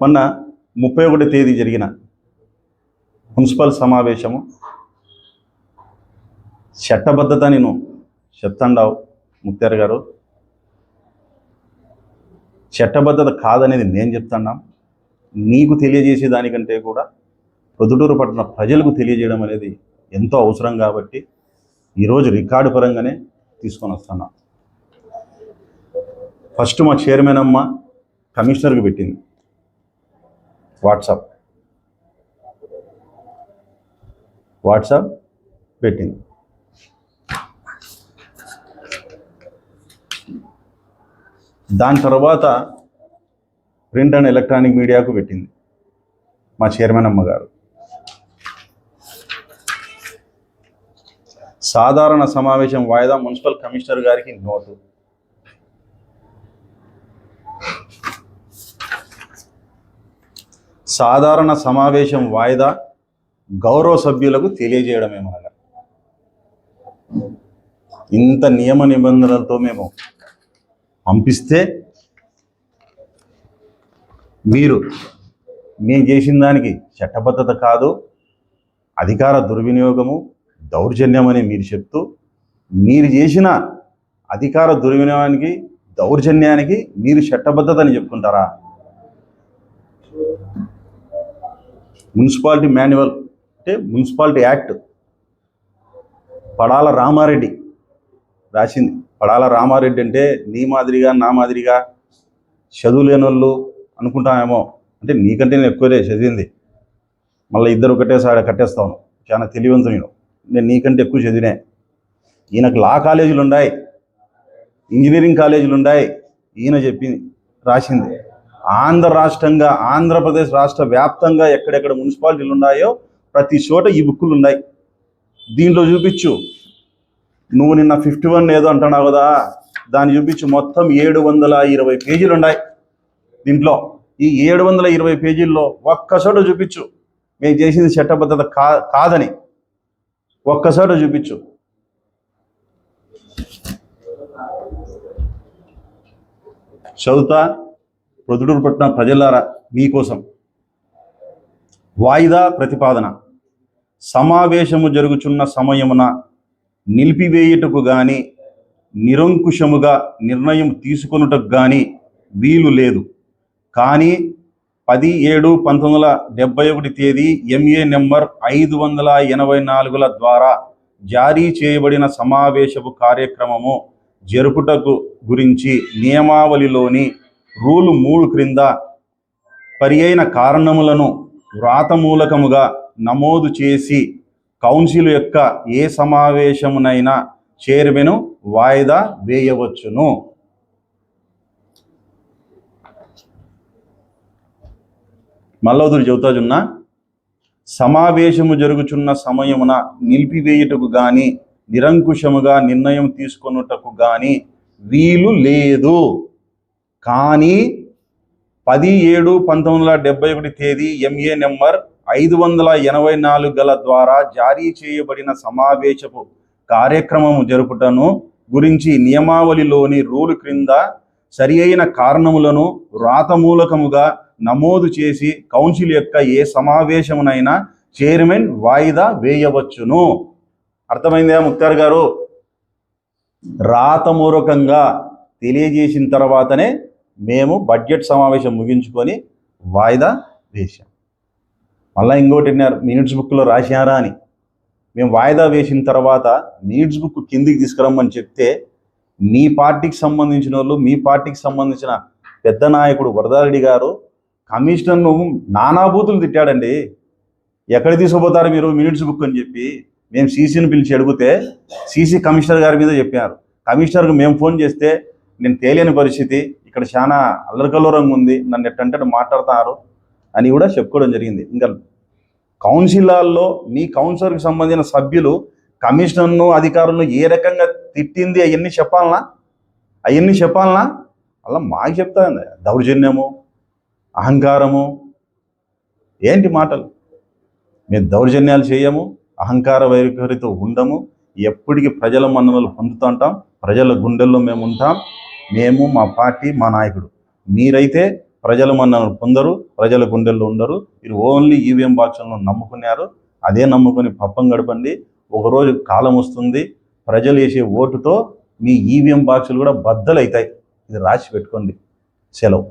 మొన్న ముప్పై ఒకటి తేదీ జరిగిన మున్సిపల్ సమావేశము. చట్టబద్ధత నేను చెప్తాండావు ముక్తార్ గారు. చట్టబద్ధత కాదనేది నేను చెప్తాన్నా నీకు తెలియజేసే దానికంటే కూడా ప్రొద్దుటూరు పట్టణ ప్రజలకు తెలియజేయడం అనేది ఎంతో అవసరం కాబట్టి ఈరోజు రికార్డు పరంగానే తీసుకొని వస్తున్నా ఫస్ట్ మా చైర్మన్ అమ్మ కమిషనర్కి పెట్టింది. వాట్సాప్. వాట్సాప్ పెట్టింది. దాని తర్వాత ప్రింట్ అండ్ ఎలక్ట్రానిక్ మీడియాకు పెట్టింది మా చైర్మన్ అమ్మగారు సాధారణ సమావేశం వాయిదా మున్సిపల్ కమిషనర్ గారికి నోటు. సాధారణ సమావేశం వాయిదా గౌరవ సభ్యులకు తెలియజేయడమేమనగా ఇంత నియమ నిబంధనలతో మేము పంపిస్తే మీరు మేము చేసిన దానికి చట్టబద్ధత కాదు అధికార దుర్వినియోగము దౌర్జన్యం అని మీరు చెప్తూ మీరు చేసిన అధికార దుర్వినియోగానికి దౌర్జన్యానికి మీరు చట్టబద్ధత అని చెప్పుకుంటారా? మున్సిపాలిటీ మాన్యువల్ అంటే మున్సిపాలిటీ యాక్ట్ పడాల రామారెడ్డి రాసింది. పడాల రామారెడ్డి అంటే నీ మాదిరిగా నా మాదిరిగా చదువులేని వాళ్ళు అనుకుంటామేమో. అంటే నీకంటే నేను ఎక్కువనే చదివింది. మళ్ళీ ఇద్దరు ఒకటేసారి కట్టేస్తాను. చాలా తెలివంతుని నేను. నీకంటే ఎక్కువ చదివినే. ఈయనకు లా కాలేజీలు ఉన్నాయి ఇంజనీరింగ్ కాలేజీలు ఉన్నాయి ఈయన చెప్పింది రాసింది. ఆంధ్ర రాష్ట్రంగా ఆంధ్రప్రదేశ్ రాష్ట్ర వ్యాప్తంగా ఎక్కడెక్కడ మున్సిపాలిటీలు ఉన్నాయో ప్రతి చోట ఈ బుక్కులు ఉన్నాయి. దీంట్లో చూపించు. నువ్వు నిన్న ఫిఫ్టీ వన్ ఏదో అంటున్నావు కదా దాన్ని చూపించు. మొత్తం ఏడు వందల ఇరవై పేజీలు ఉన్నాయి దీంట్లో. ఈ ఏడు వందల ఇరవై పేజీల్లో ఒక్క చోట చూపించు. మేము చేసింది చట్టబద్ధత కా కాదని. ఒక్క చోట చూపించు. చదువుతా. ప్రొద్దుటూరు పట్టిన ప్రజలారా మీకోసం. వాయిదా ప్రతిపాదన. సమావేశము జరుగుచున్న సమయమున నిలిపివేయుటకు గాని నిరంకుశముగా నిర్ణయం తీసుకొనుటకు కానీ వీలు లేదు. కానీ పది ఏడు పంతొమ్మిది వందల డెబ్బై ఒకటి తేదీ ఎంఏ నెంబర్ ఐదు వందల ఎనభై నాలుగుల ద్వారా జారీ చేయబడిన సమావేశపు కార్యక్రమము జరుపుటకు గురించి నియమావళిలోని రూలు మూడు క్రింద పరి అయిన కారణములను వ్రాతమూలకముగా నమోదు చేసి కౌన్సిల్ యొక్క ఏ సమావేశమునైనా చైర్మన్ వాయిదా వేయవచ్చును. మల్లోదురు చెబుతాజున్న సమావేశము జరుగుచున్న సమయమున నిలిపివేయుటకు కానీ నిరంకుశముగా నిర్ణయం తీసుకొనుటకు కానీ వీలు లేదు. కానీ పది ఏడు పంతొమ్మిది వందల డెబ్బై ఒకటి తేదీ ఎంఏ నెంబర్ ఐదు వందల ఎనభై నాలుగు గల ద్వారా జారీ చేయబడిన సమావేశపు కార్యక్రమము జరుపుటను గురించి నియమావళిలోని రూలు క్రింద సరి అయిన కారణములను వ్రాతమూలకముగా నమోదు చేసి కౌన్సిల్ యొక్క ఏ సమావేశమునైనా చైర్మన్ వాయిదా వేయవచ్చును. అర్థమైందా ముక్తార్ గారు? రాతమూలకంగా తెలియజేసిన తర్వాతనే మేము బడ్జెట్ సమావేశం ముగించుకొని వాయిదా వేశాం. మళ్ళీ ఇంకోటి మినిట్స్ బుక్లో రాశారా అని. మేము వాయిదా వేసిన తర్వాత మినిట్స్ బుక్ కిందికి తీసుకురమ్మని చెప్తే మీ పార్టీకి సంబంధించిన వాళ్ళు మీ పార్టీకి సంబంధించిన పెద్ద నాయకుడు వరదారెడ్డి గారు కమిషనర్ను నానాభూతులు తిట్టాడండి. ఎక్కడ తీసుకుపోతారు మీరు మినిట్స్ బుక్ అని చెప్పి? మేము సీసీని పిలిచి అడిగితే సీసీ కమిషనర్ గారి మీద చెప్పారు. కమిషనర్కి మేము ఫోన్ చేస్తే నేను తేలియని పరిస్థితి ఇక్కడ చాలా అల్లరికల్లోరంగా ఉంది నన్ను ఎట్టంటే మాట్లాడతారు అని కూడా చెప్పుకోవడం జరిగింది. ఇంకా కౌన్సిలాల్లో మీ కౌన్సిలర్కి సంబంధించిన సభ్యులు కమిషనర్ను అధికారులను ఏ రకంగా తిట్టింది అవన్నీ చెప్పాలనా? అవన్నీ చెప్పాలనా? అలా మాకు చెప్తాను దౌర్జన్యము అహంకారము ఏంటి మాటలు? మేము దౌర్జన్యాలు చేయము అహంకార వైఖరితో ఉండము. ఎప్పటికీ ప్రజల మన్ననలు పొందుతుంటాం ప్రజల గుండెల్లో మేము ఉంటాం. మేము మా పార్టీ మా నాయకుడు. మీరైతే ప్రజలు మనల్ని పొందరు ప్రజల గుండెల్లో ఉండరు. మీరు ఓన్లీ ఈవీఎం బాక్సులను నమ్ముకున్నారు. అదే నమ్ముకొని పప్పం గడపండి. ఒకరోజు కాలం వస్తుంది. ప్రజలు వేసే ఓటుతో మీ ఈవీఎం బాక్సులు కూడా బద్దలు అవుతాయి ఇది రాసి పెట్టుకోండి. సెలవు.